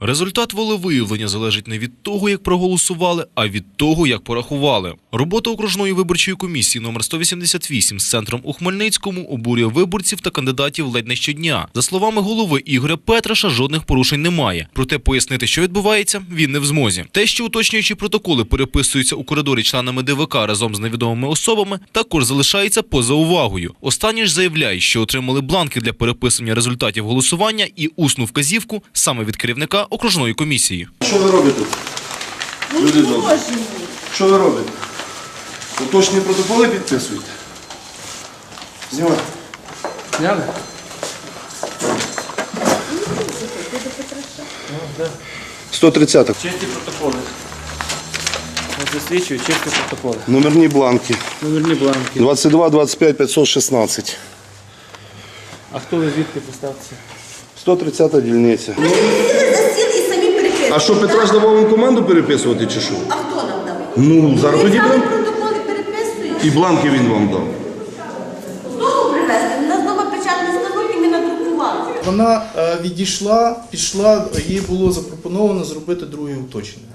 Результат волевиявлення залежить не від того, як проголосували, а від того, як порахували. Робота окружної виборчої комісії номер 188 з центром у Хмельницькому обурює виборців та кандидатів ледь не щодня. За словами голови Ігоря Петраша, жодних порушень немає. Проте пояснити, що відбувається, він не в змозі. Те, що уточнюючі протоколи переписуються у коридорі членами ДВК разом з невідомими особами, також залишається поза увагою. Останні ж заявляють, що отримали бланки для переписання результатів голосування і усну вказівку саме від керівника окружної комісії. Що ви робите? Люди добрі. Що ви робите? Уточні протоколи підписуєте? Знімайте. Зняли? 130 Чисті протоколи. Засвідчую чисті протоколи. Номерні бланки. Номерні бланки. 22, 25, 516. А хто ви звідки поставтеся? 130 дільниця. А що, Петраш давав вам команду переписувати чи що? А хто нам дав? Ну, зараз Ми тоді протоколи переписуємо. І бланки він вам дав. Знову привезли. У нас знову печатний станок і ми надрукували. Вона е, відійшла, пішла, їй було запропоновано зробити друге уточнення.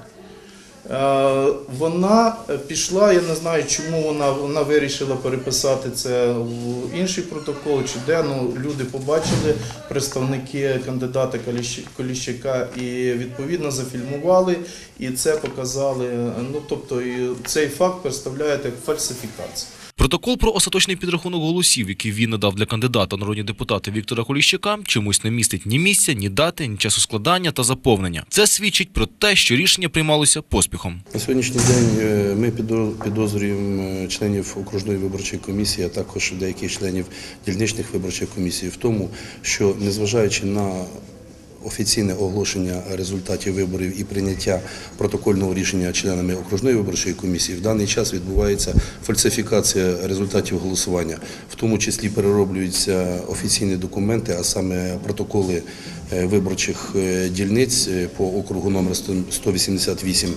Е, Вона пішла, я не знаю, чому вона, вона вирішила переписати це в інший протокол чи де. Ну, люди побачили, представники кандидата Коліщака і відповідно зафільмували і це показали. Ну, тобто, цей факт представляє як фальсифікацію. Протокол про остаточний підрахунок голосів, який він надав для кандидата народні депутати Віктора Коліщака, чомусь не містить ні місця, ні дати, ні часу складання та заповнення. Це свідчить про те, що рішення приймалося поспіхом. На сьогоднішній день е, ми підо- підозрюємо е, членів окружної виборчої комісії, а також деяких членів дільничних виборчих комісій в тому, що незважаючи на офіційне оголошення результатів виборів і прийняття протокольного рішення членами окружної виборчої комісії, в даний час відбувається фальсифікація результатів голосування, в тому числі перероблюються офіційні документи, а саме протоколи е, виборчих е, дільниць е, по округу номер 100 188,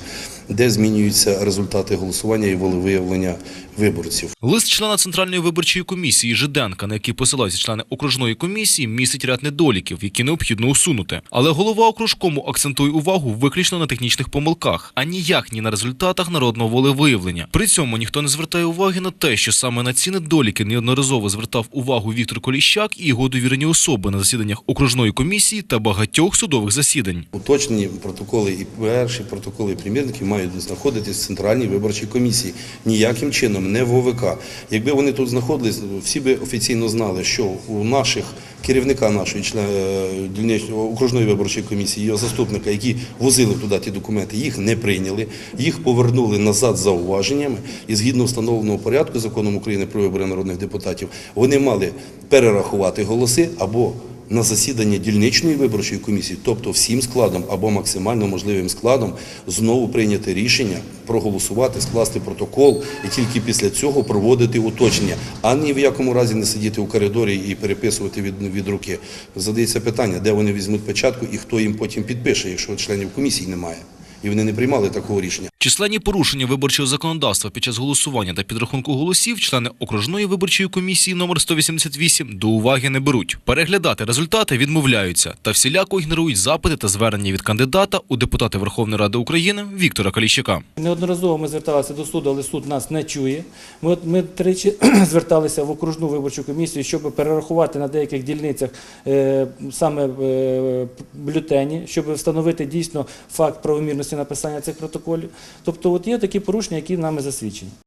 де змінюються результати голосування і волевиявлення виборців. Лист члена Центральної виборчої комісії Жиденка, на який посилаються члени окружної комісії, містить ряд недоліків, які необхідно усунути. Але голова окружкому акцентує увагу виключно на технічних помилках, а ніяк ні на результатах народного волевиявлення. При цьому ніхто не звертає уваги на те, що саме на ці недоліки неодноразово звертав увагу Віктор Коліщак і його довірені особи на засіданнях окружної комісії та багатьох судових засідань. Уточнені протоколи і перші протоколи і примірники мають знаходитись в центральній виборчій комісії. Ніяким чином не в ОВК. Якби вони тут знаходились, всі би офіційно знали, що у наших керівника нашої члена окружної виборчої комісії, його заступника, які возили туди ті документи, їх не прийняли, їх повернули назад зауваженнями. І згідно встановленого порядку законом України про вибори народних депутатів, вони мали перерахувати голоси або на засідання дільничної виборчої комісії, тобто всім складом або максимально можливим складом, знову прийняти рішення, проголосувати, скласти протокол і тільки після цього проводити уточнення, а ні в якому разі не сидіти у коридорі і переписувати від, від руки. Задається питання, де вони візьмуть печатку і хто їм потім підпише, якщо членів комісії немає. І вони не приймали такого рішення. Численні порушення виборчого законодавства під час голосування та підрахунку голосів члени окружної виборчої комісії номер 188 до уваги не беруть. Переглядати результати відмовляються та всіляко ігнорують запити та звернення від кандидата у депутати Верховної Ради України Віктора Каліщака. Неодноразово ми зверталися до суду, але суд нас не чує. Ми, от, ми тричі зверталися в окружну виборчу комісію, щоб перерахувати на деяких дільницях е, саме е, бюлетені, щоб встановити дійсно факт правомірності написання цих протоколів. Тобто, от є такі порушення, які нами засвідчені.